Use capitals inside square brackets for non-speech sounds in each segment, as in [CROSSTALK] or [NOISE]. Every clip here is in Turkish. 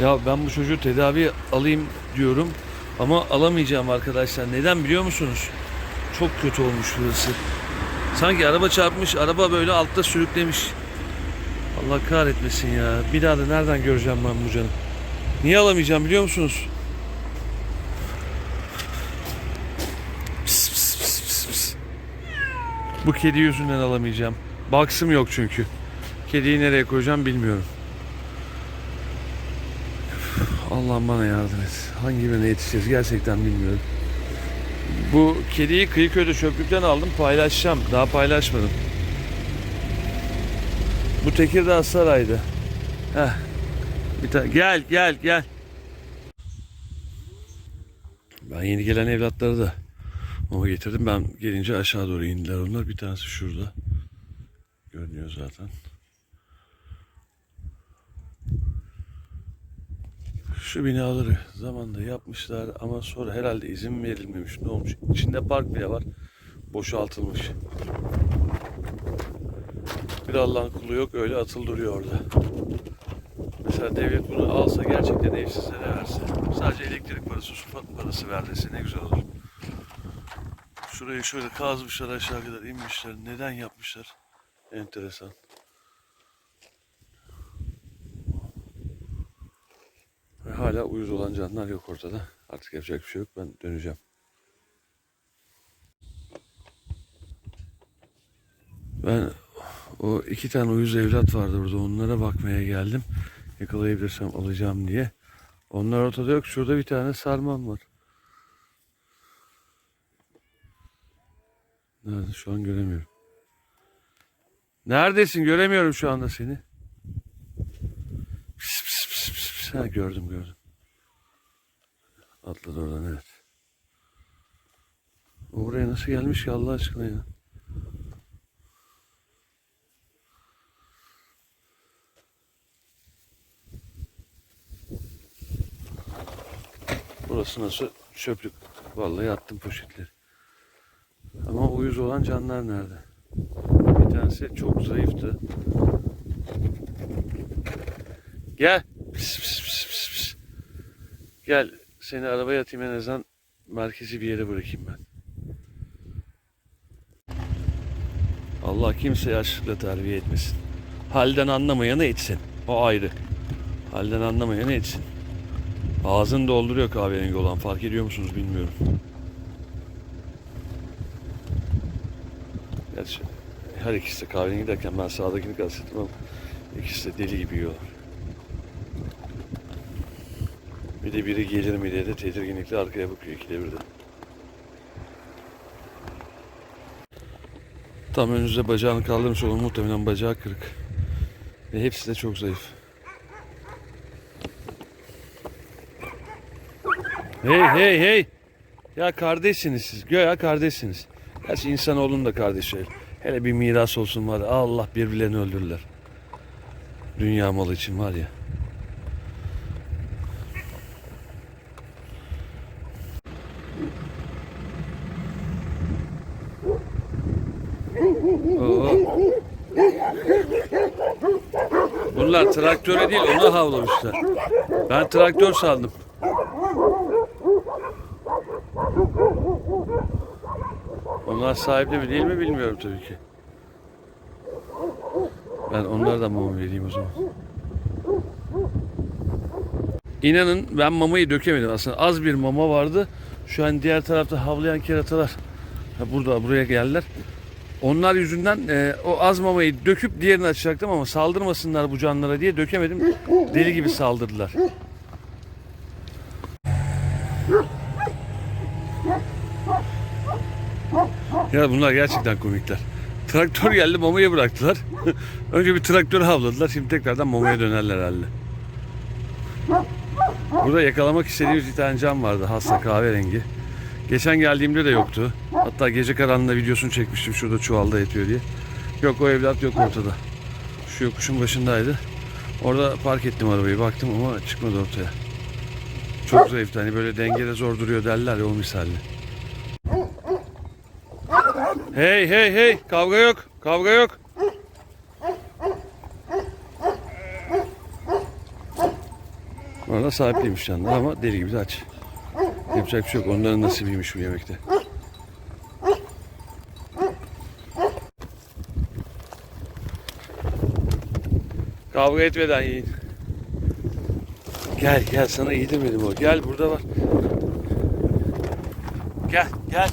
Ya ben bu çocuğu tedavi alayım diyorum ama alamayacağım arkadaşlar. Neden biliyor musunuz? Çok kötü olmuş burası. Sanki araba çarpmış, araba böyle altta sürüklemiş. Allah kahretmesin ya. Bir daha da nereden göreceğim ben bu canı? Niye alamayacağım biliyor musunuz? Pıs, pıs, pıs, pıs, pıs. Bu kedi yüzünden alamayacağım. Baksım yok çünkü. Kediyi nereye koyacağım bilmiyorum. Allah'ım bana yardım et. Hangi birine yetişeceğiz gerçekten bilmiyorum. Bu kediyi Kıyıköy'de çöplükten aldım paylaşacağım. Daha paylaşmadım. Bu Tekirdağ Saray'dı. Heh. Bir tane gel gel gel. Ben yeni gelen evlatları da o getirdim. Ben gelince aşağı doğru indiler onlar. Bir tanesi şurada. Görünüyor zaten. Şu binaları zamanında yapmışlar ama sonra herhalde izin verilmemiş. Ne olmuş? İçinde park bile var. Boşaltılmış. Bir Allah'ın kulu yok öyle atıl duruyor orada. Mesela devlet bunu alsa gerçekten evsizlere verse. Sadece elektrik parası, su parası verdiyse ne güzel olur. Şurayı şöyle kazmışlar aşağı kadar inmişler. Neden yapmışlar? Enteresan. Ve hala uyuz olan canlar yok ortada. Artık yapacak bir şey yok. Ben döneceğim. Ben o iki tane uyuz evlat vardı burada. Onlara bakmaya geldim. Yakalayabilirsem alacağım diye. Onlar ortada yok. Şurada bir tane sarmam var. Nerede? Şu an göremiyorum. Neredesin? Göremiyorum şu anda seni. Pis, pis, pis. Ha, gördüm gördüm. Atladı oradan evet. O buraya nasıl gelmiş ki Allah aşkına ya? Burası nasıl çöplük. Vallahi attım poşetleri. Ama uyuz olan canlar nerede? Bir tanesi çok zayıftı. Gel. Pis, pis, pis. Gel seni arabaya atayım en azından merkezi bir yere bırakayım ben. Allah kimseyi açlıkla terbiye etmesin. Halden anlamayanı etsin. O ayrı. Halden anlamayanı etsin. Ağzını dolduruyor kahverengi olan. Fark ediyor musunuz bilmiyorum. Gerçi her ikisi de kahverengi derken ben sağdakini kastettim ama ikisi de deli gibi yiyorlar. Bir de biri gelir mi diye de tedirginlikle arkaya bakıyor ikide bir de. Tam önünüzde bacağını kaldırmış olan muhtemelen bacağı kırık. Ve hepsi de çok zayıf. Hey hey hey. Ya kardeşsiniz siz. Göya kardeşsiniz. Gerçi insanoğlunun da kardeşi. Hele bir miras olsun var. Allah birbirlerini öldürürler. Dünya malı için var ya. Oo. Bunlar traktöre değil ona havlamışlar. Ben traktör sandım. Onlar sahipli mi değil mi bilmiyorum tabii ki. Ben onlardan mama vereyim o zaman. İnanın ben mamayı dökemedim aslında. Az bir mama vardı. Şu an diğer tarafta havlayan keratalar. Ha burada buraya geldiler. Onlar yüzünden e, o az mamayı döküp diğerini açacaktım ama saldırmasınlar bu canlara diye dökemedim. Deli gibi saldırdılar. Ya bunlar gerçekten komikler. Traktör geldi mamaya bıraktılar. [LAUGHS] Önce bir traktör havladılar. Şimdi tekrardan mamaya dönerler herhalde. Burada yakalamak istediğimiz bir tane cam vardı. Hasta kahverengi. Geçen geldiğimde de yoktu. Hatta gece karanlığında videosunu çekmiştim şurada çuvalda yatıyor diye. Yok o evlat yok ortada. Şu yokuşun başındaydı. Orada park ettim arabayı baktım ama çıkmadı ortaya. Çok zayıftı hani böyle dengede zor duruyor derler ya o misalli. Hey hey hey kavga yok kavga yok. Orada sahipliymiş canlar ama deli gibi de aç. Yapacak bir şey yok. Onların nasibiymiş bu yemekte. Kavga etmeden yiyin. Gel gel sana yedirmedim o. Gel burada var. Gel gel.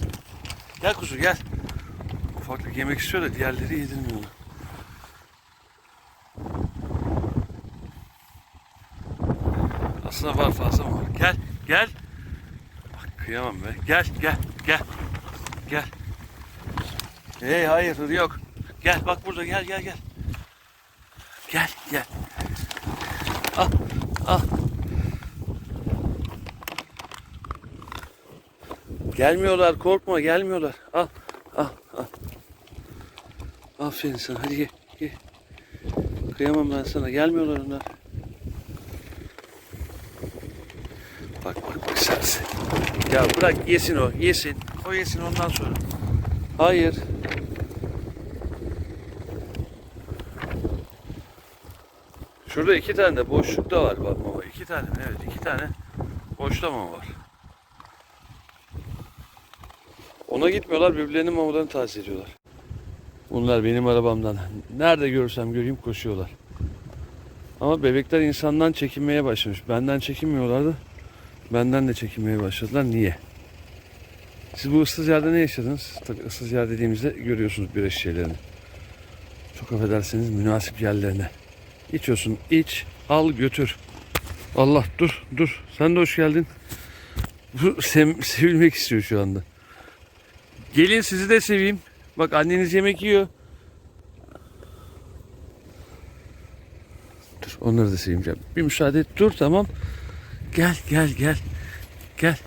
Gel kuzu gel. Ufaklık yemek istiyor da diğerleri yedirmiyor onu. Aslında var fazla var? Gel gel. Kıyamam be. Gel gel gel. Gel. Hey hayır yok. Gel bak burada gel gel gel. Gel gel. Al al. Gelmiyorlar korkma gelmiyorlar. Al al al. Aferin sana hadi ye ye. Kıyamam ben sana gelmiyorlar onlar. Bak bak bak sen sen. Ya bırak yesin o yesin. O yesin ondan sonra. Hayır. Şurada iki tane de boşlukta var bak baba. İki tane? Evet iki tane boşta mama var. Ona gitmiyorlar birbirlerinin mamalarını tahsis ediyorlar. Bunlar benim arabamdan. Nerede görürsem göreyim koşuyorlar. Ama bebekler insandan çekinmeye başlamış. Benden çekinmiyorlardı. Benden de çekinmeye başladılar. Niye? Siz bu ıssız yerde ne yaşadınız? Tabii ıssız yer dediğimizde görüyorsunuz bir şeylerini. Çok affedersiniz münasip yerlerine. İçiyorsun, iç, al götür. Allah dur, dur. Sen de hoş geldin. Bu sem- sevilmek istiyor şu anda. Gelin sizi de seveyim. Bak anneniz yemek yiyor. Dur onları da seveyim. Bir müsaade et. Dur tamam. Gel gel gel. Gel.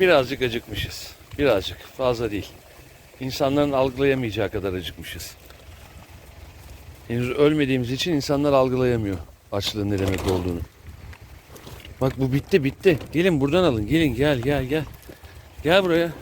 Birazcık acıkmışız. Birazcık. Fazla değil. İnsanların algılayamayacağı kadar acıkmışız. Henüz ölmediğimiz için insanlar algılayamıyor açlığın ne demek olduğunu. Bak bu bitti bitti. Gelin buradan alın. Gelin gel gel gel. Gel buraya.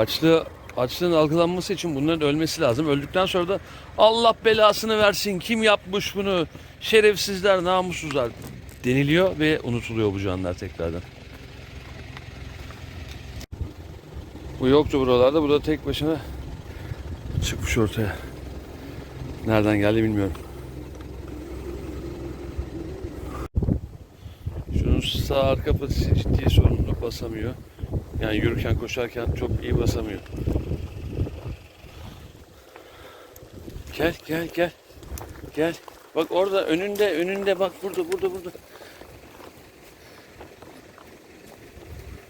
Açlığı açlığın algılanması için bunların ölmesi lazım. Öldükten sonra da Allah belasını versin. Kim yapmış bunu? Şerefsizler, namussuzlar deniliyor ve unutuluyor bu canlar tekrardan. Bu yoktu buralarda. Bu da tek başına çıkmış ortaya. Nereden geldi bilmiyorum. Şunun sağ arka patisi ciddi sorunlu basamıyor. Yani yürürken koşarken çok iyi basamıyor. Gel gel gel. Gel. Bak orada önünde önünde bak burada burada burada.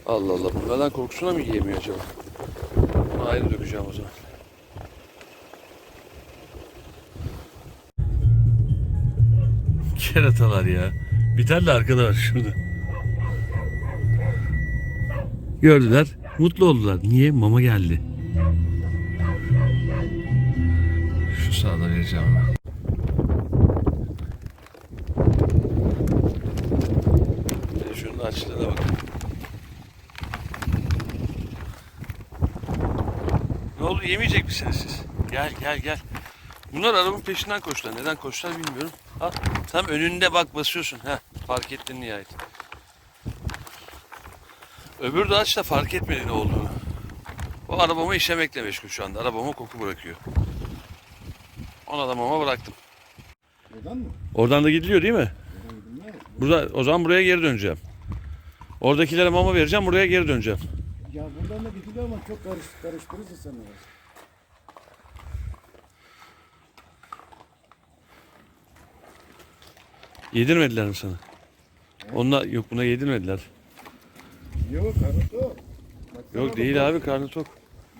Allah Allah bunlardan korkusuna mı yiyemiyor acaba? Bunu ayrı dökeceğim o zaman. Keratalar ya. Bir tane de şurada. Gördüler, mutlu oldular. Niye? Mama geldi. Şu sağda vereceğim de Şunun açlığına bakın. Ne oldu? Yemeyecek misiniz siz? Gel gel gel. Bunlar arabanın peşinden koştular. Neden koştular bilmiyorum. Ha, tam önünde bak basıyorsun. Ha, fark ettin nihayet. Öbür de aç da fark etmedi ne olduğunu. O arabamı işlemekle meşgul şu anda. Arabama koku bırakıyor. Ona da mama bıraktım. Buradan mı? Oradan da gidiliyor değil mi? Burada, o zaman buraya geri döneceğim. Oradakilere mama vereceğim, buraya geri döneceğim. Ya buradan da gidiliyor ama çok karış, karıştırırsın sen orası. Yedirmediler mi sana? Onlar yok buna yedirmediler. Yok karısı o. Baksana Yok değil abi karnı tok.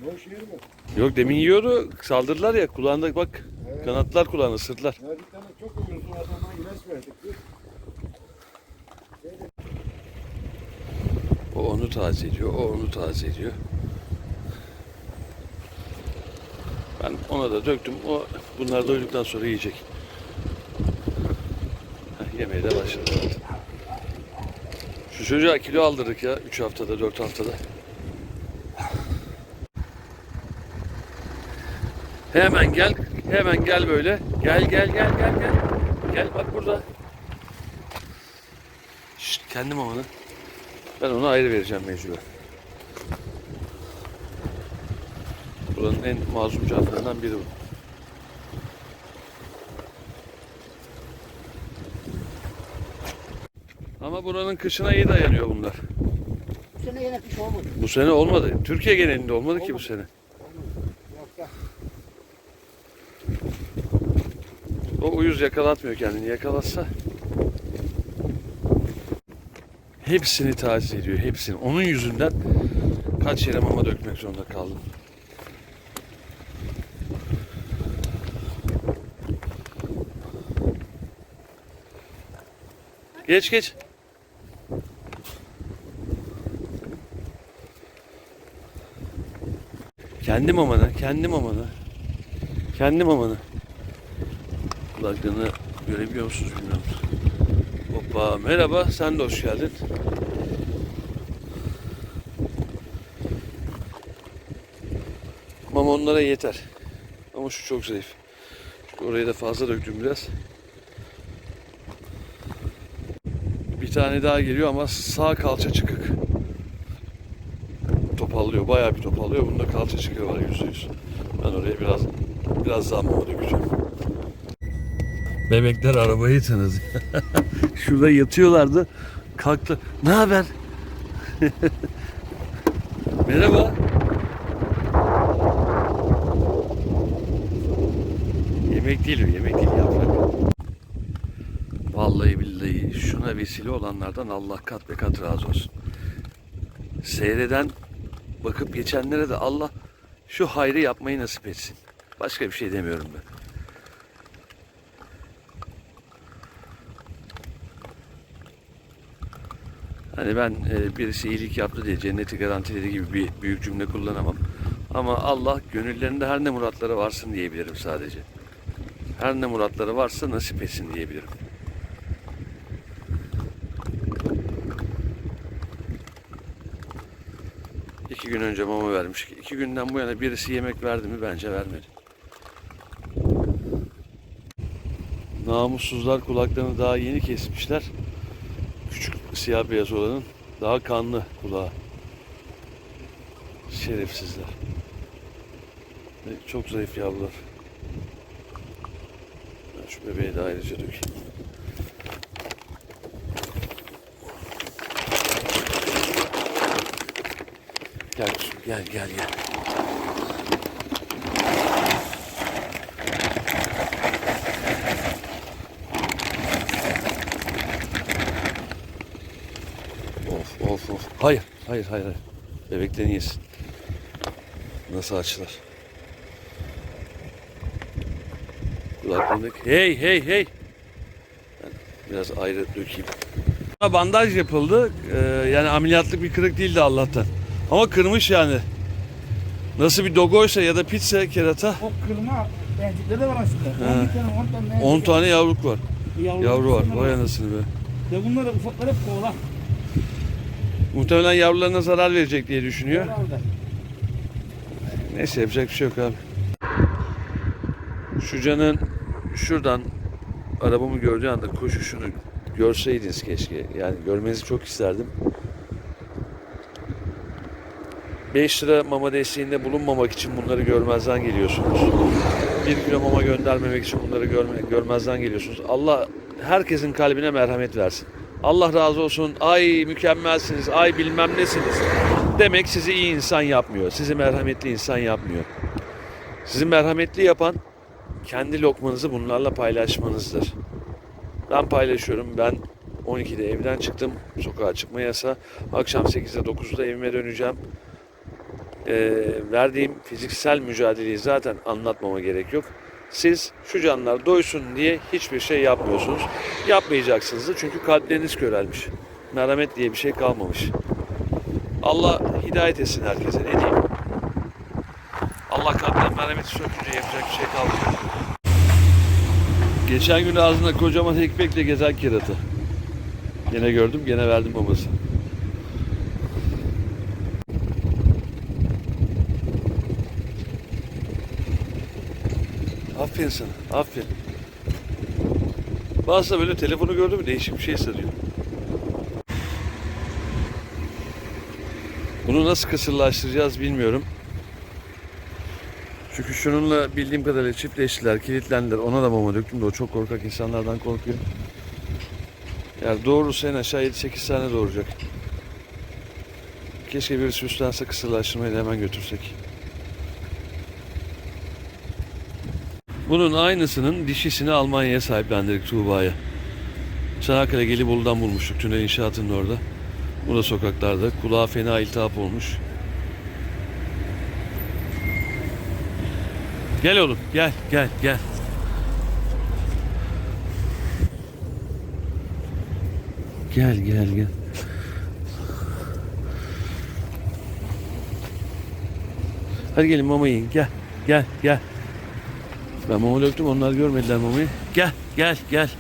Boş yer bu. Yok demin yiyordu. Saldırdılar ya kulağında bak. Evet. Kanatlar kulağına ısırdılar. Ya bir tane çok uyuzun adama ilaç verdik biz. O onu taze ediyor, o onu taze ediyor. Ben ona da döktüm. O bunlar doyduktan sonra yiyecek. Heh, yemeye de başladı Çocuğa kilo aldırdık ya 3 haftada 4 haftada. Hemen gel, hemen gel böyle. Gel gel gel gel gel. Gel bak burada. Şşt, kendim onu. Ben onu ayrı vereceğim mecbur. Buranın en mazlum canlarından biri bu. Ama buranın kışına iyi dayanıyor bunlar. Bu sene yine kış olmadı. Bu sene olmadı. Türkiye genelinde olmadı ki bu sene. Yok ya. O uyuz yakalatmıyor kendini. Yakalatsa hepsini taciz ediyor. Hepsini. Onun yüzünden kaç yere mama dökmek zorunda kaldım. Geç geç. Kendi mamanı, kendi mamanı. Kendi mamanı. Kulaklığını görebiliyor musunuz bilmiyorum. Hoppa merhaba sen de hoş geldin. Mama onlara yeter. Ama şu çok zayıf. Oraya da fazla döktüm biraz. Bir tane daha geliyor ama sağ kalça çıkık. Topallıyor. Bayağı bir topallıyor. Bunda kalça çıkığı var yüzde yüz. Ben oraya biraz biraz mama dökeceğim. Bebekler arabayı tanıdı. [LAUGHS] Şurada yatıyorlardı. Kalktı. Ne haber? [LAUGHS] Merhaba. Yemek değil o, yemek değil yaprak. Vallahi billahi şuna vesile olanlardan Allah kat ve kat razı olsun. Seyreden, bakıp geçenlere de Allah şu hayrı yapmayı nasip etsin. Başka bir şey demiyorum ben. Hani ben e, birisi iyilik yaptı diye cenneti garantiledi gibi bir büyük cümle kullanamam. Ama Allah gönüllerinde her ne muratları varsın diyebilirim sadece. Her ne muratları varsa nasip etsin diyebilirim. İki gün önce mama vermiş. İki günden bu yana birisi yemek verdi mi? Bence vermedi. Namussuzlar kulaklarını daha yeni kesmişler. Küçük siyah beyaz olanın daha kanlı kulağı. Şerefsizler. Çok zayıf yavrular. Ben şu bebeği de ayrıca dökeyim. Gel gel gel. Of of of. Hayır hayır hayır. hayır. Bebeklerini yesin. Nasıl açtılar? Kulaklığındaki. Hey hey hey. Biraz ayrı dökeyim. Bandaj yapıldı. Ee, yani ameliyatlık bir kırık değildi Allah'tan. Ama kırmış yani. Nasıl bir dogoysa ya da pitse kerata O kırma bencikleri de var aslında. He. 11 tane 10 tane. 10 tane yavruk var. Yavru, Yavru var. Vay anasını be. Ve bunları ufaklar hep kovala. Muhtemelen yavrularına zarar verecek diye düşünüyor. Herhalde. Neyse yapacak bir şey yok abi. Şu canın şuradan arabamı gördüğü anda koşuşunu görseydiniz keşke. Yani görmenizi çok isterdim. 5 lira mama desteğinde bulunmamak için bunları görmezden geliyorsunuz. 1 kilo mama göndermemek için bunları görme, görmezden geliyorsunuz. Allah herkesin kalbine merhamet versin. Allah razı olsun. Ay mükemmelsiniz. Ay bilmem nesiniz. Demek sizi iyi insan yapmıyor. Sizi merhametli insan yapmıyor. Sizi merhametli yapan kendi lokmanızı bunlarla paylaşmanızdır. Ben paylaşıyorum. Ben 12'de evden çıktım. Sokağa çıkma yasa. Akşam 8'de 9'da evime döneceğim. Ee, verdiğim fiziksel mücadeleyi zaten anlatmama gerek yok. Siz şu canlar doysun diye hiçbir şey yapmıyorsunuz. Yapmayacaksınız da çünkü kalpleriniz körelmiş. Merhamet diye bir şey kalmamış. Allah hidayet etsin herkese ne diyeyim. Allah kalpten merhameti sökünce yapacak bir şey kalmıyor. Geçen gün ağzında kocaman ekmekle gezen keratı. Gene gördüm, gene verdim babası. Aferin sana. Aferin. Bazı da böyle telefonu gördü mü değişik bir şey sarıyor. Bunu nasıl kısırlaştıracağız bilmiyorum. Çünkü şununla bildiğim kadarıyla çiftleştiler, kilitlendiler. Ona da mama döktüm de o çok korkak insanlardan korkuyor. Yani doğurursa en aşağı 7-8 tane doğuracak. Keşke birisi üstlense kısırlaştırmayı da hemen götürsek. Bunun aynısının dişisini Almanya'ya sahiplendirdik Tuğba'ya. Çanakkale Gelibolu'dan bulmuştuk tünel inşaatının orada. Bu da sokaklarda. Kulağa fena iltihap olmuş. Gel oğlum gel gel gel. Gel gel gel. Hadi gelin mama yiyin gel gel gel. Ben mama döktüm onlar görmediler mamayı. Gel gel gel.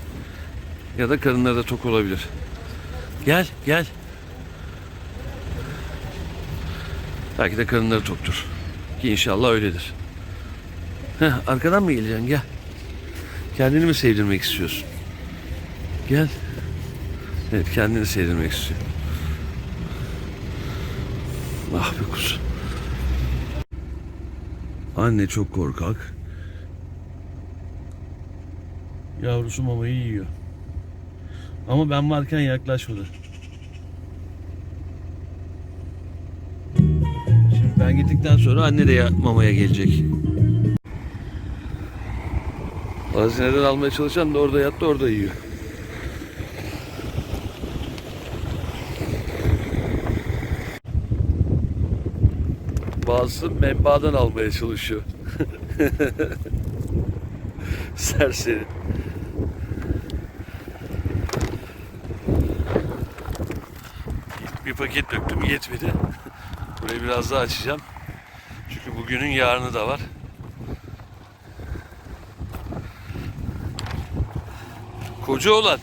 Ya da karınları da tok olabilir. Gel gel. Belki de karınları toktur. Ki inşallah öyledir. Heh, arkadan mı geleceksin? Gel. Kendini mi sevdirmek istiyorsun? Gel. Evet kendini sevdirmek istiyor. Ah be kuzu. Anne çok korkak. Yavrusu mamayı yiyor. Ama ben varken yaklaşmadı. Şimdi ben gittikten sonra anne de ya- mamaya gelecek. Hazineden almaya çalışan da orada yattı orada yiyor. Bazısı menbaadan almaya çalışıyor. [LAUGHS] Serseri. Bir paket döktüm yetmedi. Burayı biraz daha açacağım. Çünkü bugünün yarını da var. Koca olan.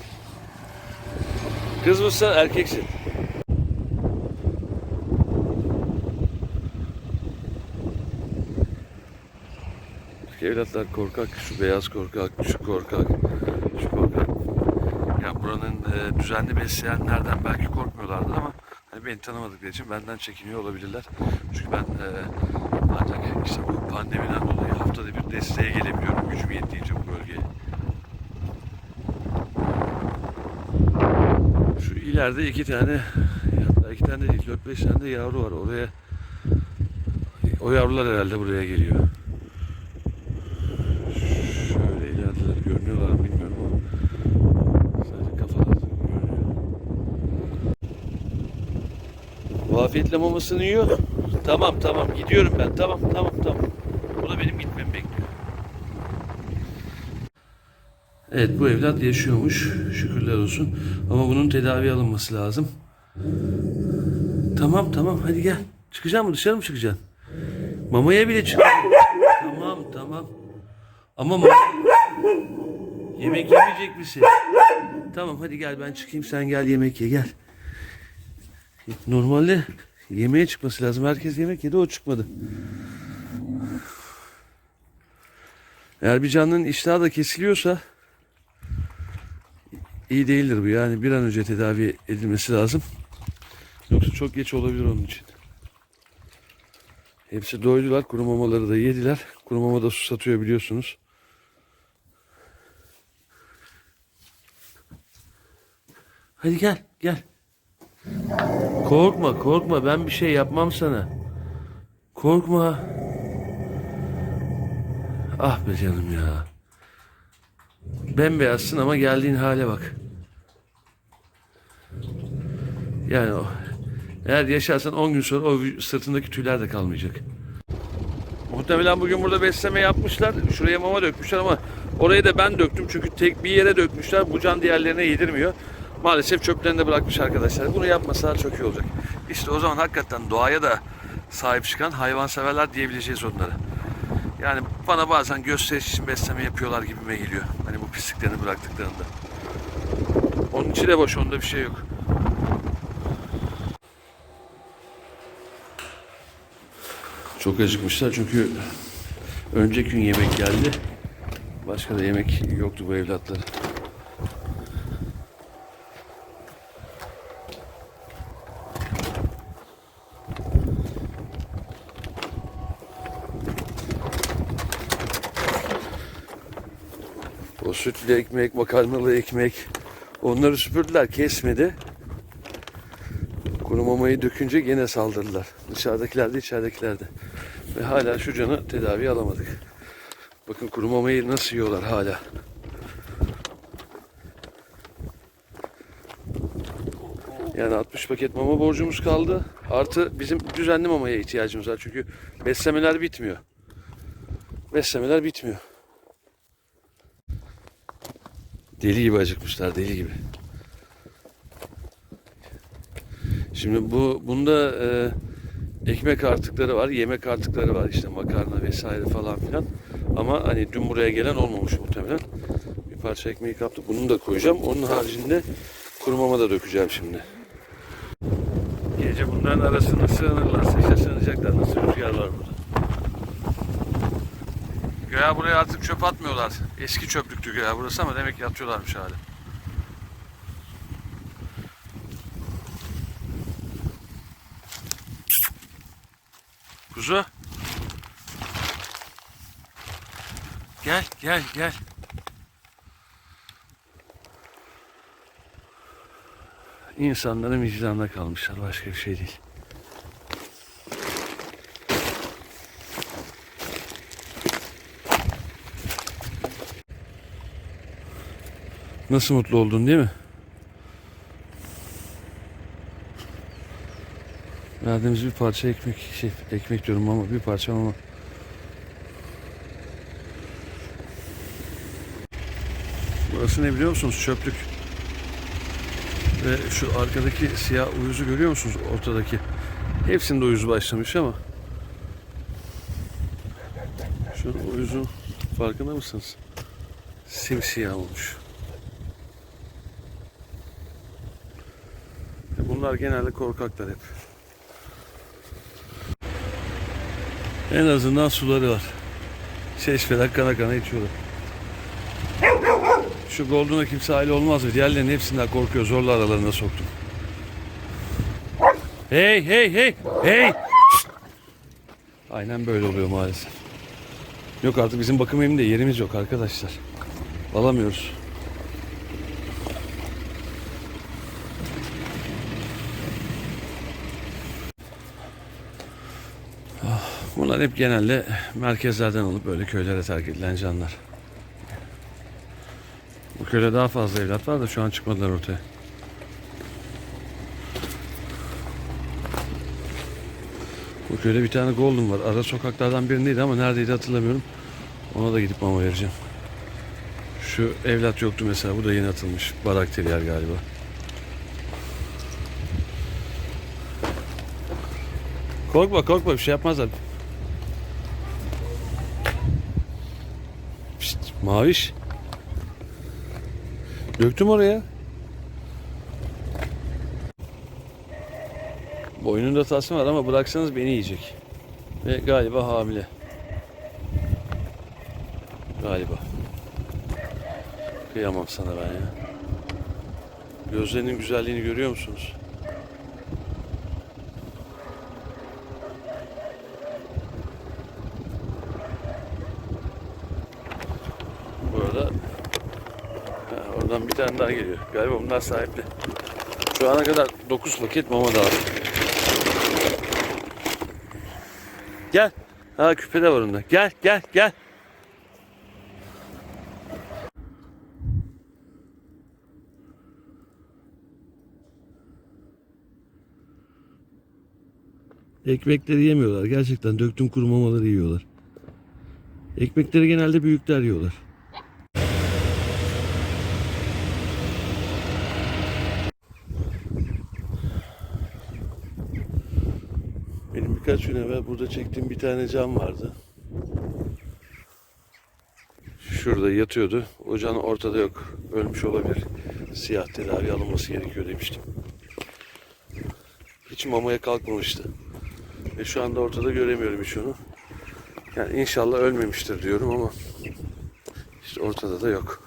Kız mısın erkeksin? Evlatlar korkak, şu beyaz korkak, şu korkak, şu korkak. Ya buranın e, düzenli besleyenlerden belki korkmuyorlardı ama beni tanımadıkları için benden çekiniyor olabilirler. Çünkü ben e, ancak işte bu pandemiden dolayı haftada bir desteğe gelebiliyorum gücüm yettiğince bu bölgeye. Şu ileride iki tane hatta iki tane değil dört beş tane de yavru var oraya o yavrular herhalde buraya geliyor. Şöyle ilerideler görünüyorlar mı bilmiyorum ama sadece kafaları görünüyor. Bu mamasını yiyor. Tamam tamam gidiyorum ben tamam tamam tamam. Bu da benim gitmemi bekliyor. Evet bu evlat yaşıyormuş. Şükürler olsun. Ama bunun tedavi alınması lazım. Tamam tamam hadi gel. Çıkacak mı dışarı mı çıkacaksın? Mamaya bile çık. tamam tamam. Ama ma- yemek yemeyecek misin? Tamam hadi gel ben çıkayım sen gel yemek ye gel. Normalde yemeğe çıkması lazım. Herkes yemek yedi o çıkmadı. Eğer bir canlının iştahı da kesiliyorsa iyi değildir bu. Yani bir an önce tedavi edilmesi lazım. Yoksa çok geç olabilir onun için. Hepsi doydular. Kuru mamaları da yediler. Kuru mama da susatıyor biliyorsunuz. Hadi gel gel. Korkma korkma ben bir şey yapmam sana. Korkma. Ah be canım ya. Bembeyazsın ama geldiğin hale bak. Yani o, eğer yaşarsan 10 gün sonra o sırtındaki tüyler de kalmayacak. Muhtemelen bugün burada besleme yapmışlar. Şuraya mama dökmüşler ama orayı da ben döktüm. Çünkü tek bir yere dökmüşler. Bu can diğerlerine yedirmiyor. Maalesef çöplerinde bırakmış arkadaşlar. Bunu yapmasalar çok iyi olacak. İşte o zaman hakikaten doğaya da sahip çıkan hayvanseverler diyebileceğiz onlara. Yani bana bazen gösteriş için besleme yapıyorlar gibime geliyor. Hani bu pisliklerini bıraktıklarında. Onun içi de boş, onda bir şey yok. Çok acıkmışlar çünkü önceki gün yemek geldi. Başka da yemek yoktu bu evlatları. Sütlü ekmek, makarnalı ekmek. Onları süpürdüler, kesmedi. Kuru mamayı dökünce gene saldırdılar. Dışarıdakiler de içeridekiler de. Ve hala şu canı tedavi alamadık. Bakın kuru mamayı nasıl yiyorlar hala. Yani 60 paket mama borcumuz kaldı. Artı bizim düzenli mamaya ihtiyacımız var. Çünkü beslemeler bitmiyor. Beslemeler bitmiyor. Deli gibi acıkmışlar, deli gibi. Şimdi bu bunda e, ekmek artıkları var, yemek artıkları var işte makarna vesaire falan filan. Ama hani dün buraya gelen olmamış muhtemelen. Bir parça ekmeği kaptı. Bunu da koyacağım. Onun haricinde kuru mama da dökeceğim şimdi. Gece bunların arasına sığınırlarsa işte sığınacaklar. Nasıl rüzgar var burada. Göya buraya artık çöp atmıyorlar. Eski çöplüktü göya burası ama demek ki atıyorlarmış hala. Kuzu. Gel gel gel. İnsanların vicdanına kalmışlar başka bir şey değil. Nasıl mutlu oldun değil mi? Verdiğimiz bir parça ekmek, şey ekmek diyorum ama bir parça ama. Burası ne biliyor musunuz? Çöplük. Ve şu arkadaki siyah uyuzu görüyor musunuz? Ortadaki. Hepsinde uyuz başlamış ama. Şu uyuzun farkında mısınız? Simsiyah olmuş. Bunlar genelde korkaklar hep. En azından suları var. Çeşmeden kana kana içiyorlar. Şu Golden'a kimse aile olmaz mı? Diğerlerinin hepsinden korkuyor. Zorla aralarına soktum. Hey hey hey hey! Aynen böyle oluyor maalesef. Yok artık bizim bakım evinde yerimiz yok arkadaşlar. Alamıyoruz. Bunlar hep genelde merkezlerden alıp böyle köylere terk edilen canlar. Bu köyde daha fazla evlat var da şu an çıkmadılar ortaya. Bu köyde bir tane golden var. Ara sokaklardan birindeydi ama neredeydi hatırlamıyorum. Ona da gidip mama vereceğim. Şu evlat yoktu mesela. Bu da yeni atılmış. Barak terrier galiba. Korkma korkma bir şey yapmazlar. Maviş. Döktüm oraya. Boynunda tasma var ama bıraksanız beni yiyecek. Ve galiba hamile. Galiba. Kıyamam sana ben ya. Gözlerinin güzelliğini görüyor musunuz? Bu arada ha, oradan bir tane daha geliyor. Galiba bunlar sahipli. Şu ana kadar 9 paket mama dağıttım. Gel. Ha küpe de var onda. Gel gel gel. Ekmekleri yemiyorlar. Gerçekten döktüm kuru mamaları yiyorlar. Ekmekleri genelde büyükler yiyorlar. Benim birkaç gün evvel burada çektiğim bir tane cam vardı. Şurada yatıyordu. O ortada yok. Ölmüş olabilir. Siyah tedavi alınması gerekiyor demiştim. Hiç mamaya kalkmamıştı. Ve şu anda ortada göremiyorum hiç onu. Yani inşallah ölmemiştir diyorum ama İşte ortada da yok.